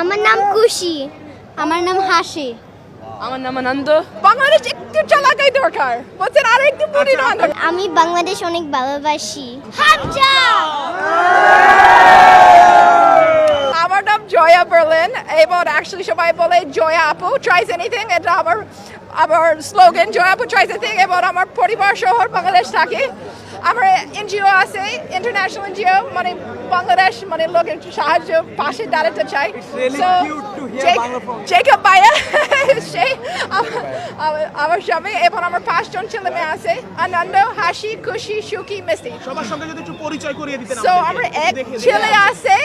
আমার নাম খুশি। আমার নাম হাসি। আমার নাম আনন্দ। বাংলাদেশ একটু চালাকাই দরকার। বলছেন আর একটু বুড়ি নয় আমি বাংলাদেশ অনেক ভালোবাসি। হামজা আমার নাম জয়া বার্লিন এবং অ্যাকচুয়ালি সবাই বলে জয়া আপু ট্রাইস এনিথিং এটা আমার আমার স্লোগান জয়া আপু ট্রাইস এনিথিং এবং আমার পরিবার শহর বাংলাদেশ থাকে। আমার এনজিও আছে ইন্টারন্যাশনাল এনজিও মানে বাংলাদেশ মানে লোকের সাহায্য পাশে দাঁড়াতে চাই। ভাইয়া সে আমার- স্বামী এবং আমার পাঁচজন ছেলে মেয়ে আছে আনন্দ হাসি খুশি সুখী মিষ্টি। সবার সঙ্গে যদি একটু পরিচয় করিয়ে দিতেন সো আমার এক ছেলে আছে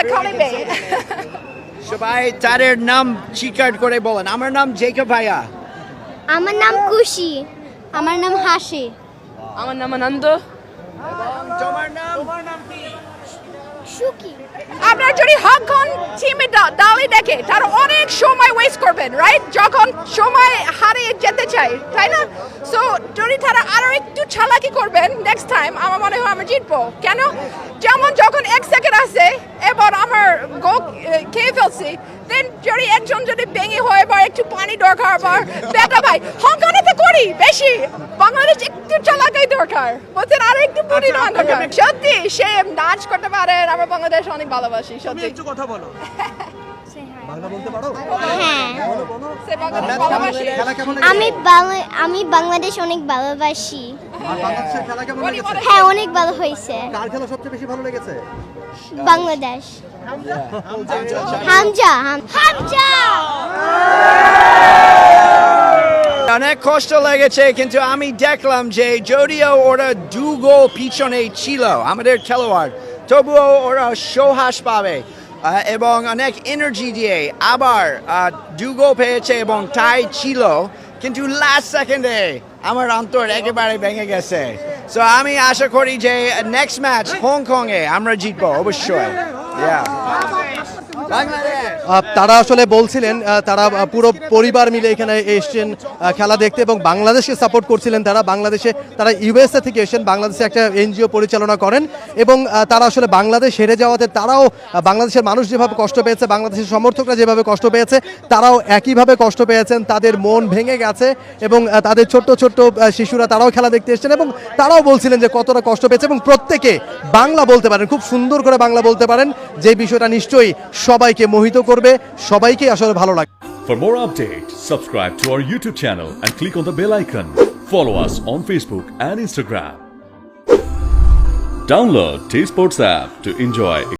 এখানে মেয়ে। সবাই তাদের নাম চিকার করে বলেন। আমার নাম জেকব ভাইয়া আমার নাম খুশি। আমার নাম হাসি। আমার নাম আনন্দ। তোমার নাম সুখী আপনার যদি হকন টিমে দালি দেখে তারা অনেক সময় ওয়েস্ট করবেন রাইট যখন সময় হারিয়ে যেতে চাই তাই না? সো যদি তারা আরও একটু চালাকি করবেন নেক্সট টাইম আমার মনে হয় আমরা জিতবো। কেন? যেমন যখন এক সেকেন্ড আছে এবার আমার খেয়ে ফেলছি দেন যদি একজন যদি ভেঙে হয় বা একটু পানি দরকার বা ভাই তো বেশি। বাংলাদেশ একটু চালাকাই দরকার। বলছেন আর একটু বুড়ি আচ্ছা, নয় দরকার। সত্যি সে নাচ করতে পারে আমার বাংলাদেশ অনেক ভালোবাসি সত্যি। একটু কথা বলো। পারো? হ্যাঁ। আমি বাংলা- আমি বাংলাদেশ অনেক ভালোবাসি। হ্যাঁ অনেক ভালো হয়েছে। কার খেলা সবচেয়ে বেশি ভালো লেগেছে? বাংলাদেশ। হামজা। হামজা! অনেক কষ্ট লেগেছে, কিন্তু আমি দেখলাম যে যদিও ওরা দু গোল পিছনে ছিল আমাদের খেলোয়াড়, তবুও ওরা সহাস পাবে এবং অনেক এনার্জি দিয়ে আবার দু গোল পেয়েছে এবং টাই ছিল, কিন্তু লাস্ট সেকেন্ডে আমার অন্তর একেবারে ভেঙে গেছে। সো আমি আশা করি যে নেক্সট ম্যাচ হংকংয়ে আমরা জিতবো, অবশ্যই। তারা আসলে বলছিলেন তারা পুরো পরিবার মিলে এখানে এসছেন খেলা দেখতে এবং বাংলাদেশকে সাপোর্ট করছিলেন তারা। বাংলাদেশে, তারা ইউএসএ থেকে এসেছেন, বাংলাদেশে একটা এনজিও পরিচালনা করেন এবং তারা আসলে বাংলাদেশ হেরে যাওয়াতে তারাও বাংলাদেশের মানুষ যেভাবে কষ্ট পেয়েছে, বাংলাদেশের সমর্থকরা যেভাবে কষ্ট পেয়েছে, তারাও একইভাবে কষ্ট পেয়েছেন। তাদের মন ভেঙে গেছে এবং তাদের ছোট্ট ছোট্ট শিশুরা তারাও খেলা দেখতে এসেছেন এবং তারাও বলছিলেন যে কতটা কষ্ট পেয়েছে এবং প্রত্যেকে বাংলা বলতে পারেন, খুব সুন্দর করে বাংলা বলতে পারেন, যে বিষয়টা নিশ্চয়ই সবাইকে মোহিত করবে সবাইকে আসলে ভালো লাগবে For more updates, subscribe to our YouTube channel and click on the bell icon. Follow us on Facebook and Instagram. Download T Sports app to enjoy